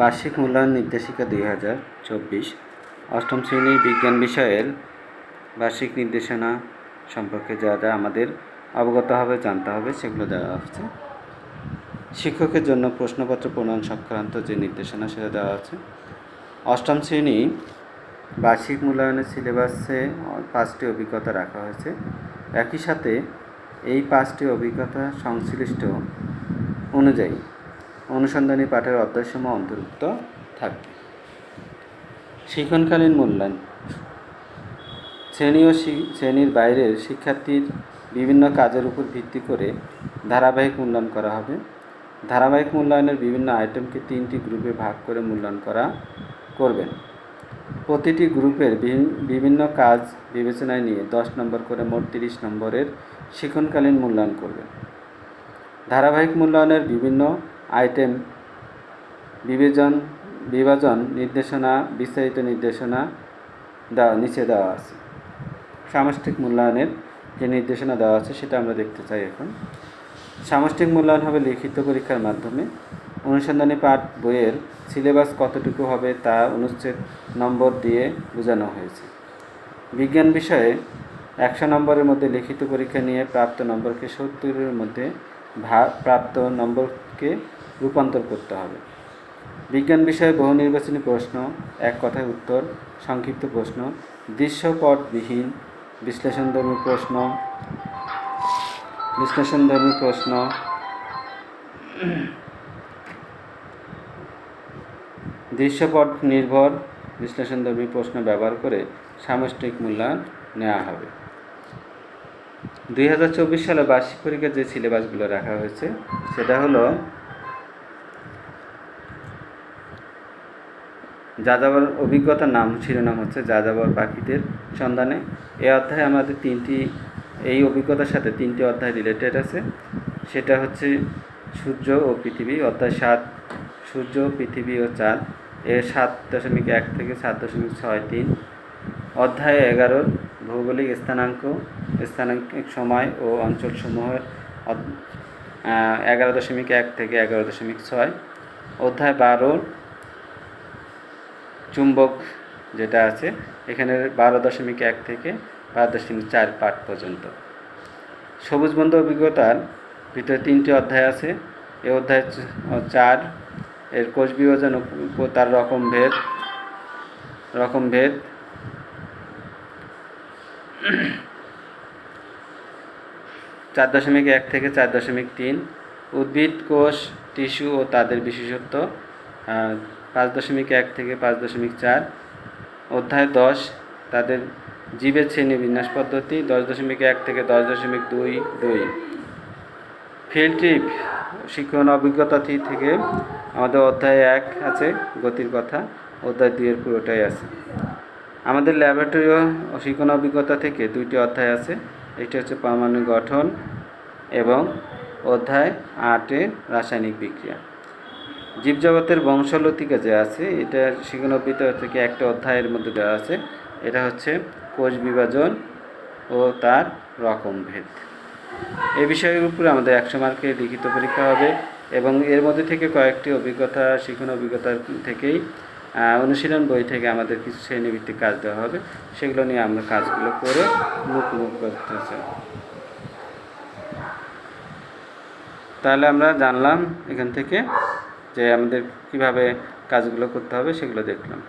বার্ষিক মূল্যায়ন নির্দেশিকা দুই হাজার চব্বিশ। অষ্টম শ্রেণির বিজ্ঞান বিষয়ের বার্ষিক নির্দেশনা সম্পর্কে যা যা আমাদের অবগত হবে, জানতে হবে, সেগুলো দেওয়া হচ্ছে। শিক্ষকের জন্য প্রশ্নপত্র প্রণয়ন সংক্রান্ত যে নির্দেশনা, সেটা দেওয়া আছে অষ্টম শ্রেণি বার্ষিক মূল্যায়নের সিলেবাসে পাঁচটি অভিজ্ঞতা রাখা হয়েছে। একই সাথে এই পাঁচটি অভিজ্ঞতা সংশ্লিষ্ট অনুযায়ী অনুসন্ধানী পাঠের অধ্যায়সমূহ অন্তর্ভুক্ত থাকবে। শিক্ষণকালীন মূল্যায়ন। শ্রেণি ও শ্রেণির বাইরের শিক্ষার্থীর বিভিন্ন কাজের উপর ভিত্তি করে ধারাবাহিক মূল্যায়ন করা হবে। ধারাবাহিক মূল্যায়নের বিভিন্ন আইটেমকে তিনটি গ্রুপে ভাগ করে মূল্যায়ন করা করবেন। প্রতিটি গ্রুপের বিভি- বিভিন্ন কাজ বিবেচনায় নিয়ে দশ নম্বর করে মোট তিরিশ নম্বরের শিক্ষণকালীন মূল্যায়ন করবেন। ধারাবাহিক মূল্যায়নের বিভিন্ন আইটেম বিবেচন বিভাজন নির্দেশনা, বিস্তারিত নির্দেশনা দেওয়া, নিচে দেওয়া আছে। সামষ্টিক মূল্যায়নের যে নির্দেশনা দেওয়া আছে, সেটা আমরা দেখতে চাই এখন। সামষ্টিক মূল্যায়ন হবে লিখিত পরীক্ষার মাধ্যমে। অনুসন্ধানী পাঠ বইয়ের সিলেবাস কতটুকু হবে, তা অনুচ্ছেদ নম্বর দিয়ে বোঝানো হয়েছে। বিজ্ঞান বিষয়ে একশো নম্বরের মধ্যে লিখিত পরীক্ষা নিয়ে প্রাপ্ত নম্বরকে সত্তরের মধ্যে ভা, প্রাপ্ত নম্বরকে রূপান্তর করতে হবে। বিজ্ঞান বিষয়ে বহু নির্বাচনী প্রশ্ন, এক কথায় উত্তর, সংক্ষিপ্ত প্রশ্ন, দৃশ্যপটবিহীন বিশ্লেষণধর্মী প্রশ্ন বিশ্লেষণধর্মী প্রশ্ন, দৃশ্যপট নির্ভর বিশ্লেষণধর্মী প্রশ্ন ব্যবহার করে সামষ্টিক মূল্যায়ন নেওয়া হবে। দুই হাজার চব্বিশ সালে বার্ষিক পরীক্ষার যে সিলেবাসগুলো রাখা হয়েছে, সেটা হলো যাযাবর অভিজ্ঞতার নাম, শিরোনাম হচ্ছে যাযাবর পাখিদের সন্ধানে। এই অধ্যায়ে আমাদের তিনটি, এই অভিজ্ঞতার সাথে তিনটি অধ্যায় রিলেটেড আছে। সেটা হচ্ছে সূর্য ও পৃথিবী, অধ্যায় সাত, সূর্য, পৃথিবী ও চাঁদ। এর সাত দশমিক এক থেকে সাত দশমিক ছয় তিন। অধ্যায় এগারোর ভৌগোলিক স্থানাঙ্ক, স্থানাঙ্কিক সময় ও অঞ্চলসমূহের এগারো দশমিক এক থেকে এগারো দশমিক ছয়। অধ্যায় বারোর চুম্বক যেটা আছে, এখানে বারো দশমিক এক থেকে বারো দশমিক চার পাঠ পর্যন্ত। সবুজ বন্ধু অভিজ্ঞতার ভিতরে তিনটি অধ্যায় আছে। এই অধ্যায় চার, এর কোষ বিভাজন তার রকম ভেদ রকম ভেদ। চার দশমিক এক থেকে চার দশমিক তিন। উদ্ভিদ, কোষ, টিস্যু ও তাদের বিশেষত্ব। পাঁচ দশমিক এক থেকে পাঁচ দশমিক চার। অধ্যায় দশ, তাদের জীবের শ্রেণি বিন্যাস পদ্ধতি, দশ দশমিক এক থেকে দশ দশমিক দুই দুই। ফিল্ড ট্রিপ শিক্ষণ, অভিজ্ঞতা থেকে আমাদের অধ্যায় এক আছে, গতির কথা। অধ্যায় দুইয়ের পুরোটাই আছে। আমাদের ল্যাবরেটরি ও শিক্ষণ, অভিজ্ঞতা থেকে দুইটি অধ্যায় আছে। একটি হচ্ছে পারমাণবিক গঠন এবং অধ্যায় আটে রাসায়নিক বিক্রিয়া। জীবজগতের বংশলতিকা যে আছে। এটা অভিজ্ঞতা থেকে একটা অধ্যায়ের মধ্যে দেওয়া আছে। এটা হচ্ছে কোষ বিভাজন ও তার রকম ভেদ। এই বিষয়ের উপরে আমাদের একশো মার্কের লিখিত পরীক্ষা হবে এবং এর মধ্যে থেকে কয়েকটি অভিজ্ঞতা শিক্ষণ অভিজ্ঞতার থেকেই অনুশীলন বই থেকে আমাদের কিছু শ্রেণীভিত্তিক কাজ দেওয়া হবে। সেগুলো নিয়ে আমরা কাজগুলো করে মুখ করতে চাই। তাহলে আমরা জানলাম এখান থেকে যে আমাদের কীভাবে কাজগুলো করতে হবে সেগুলো দেখলাম।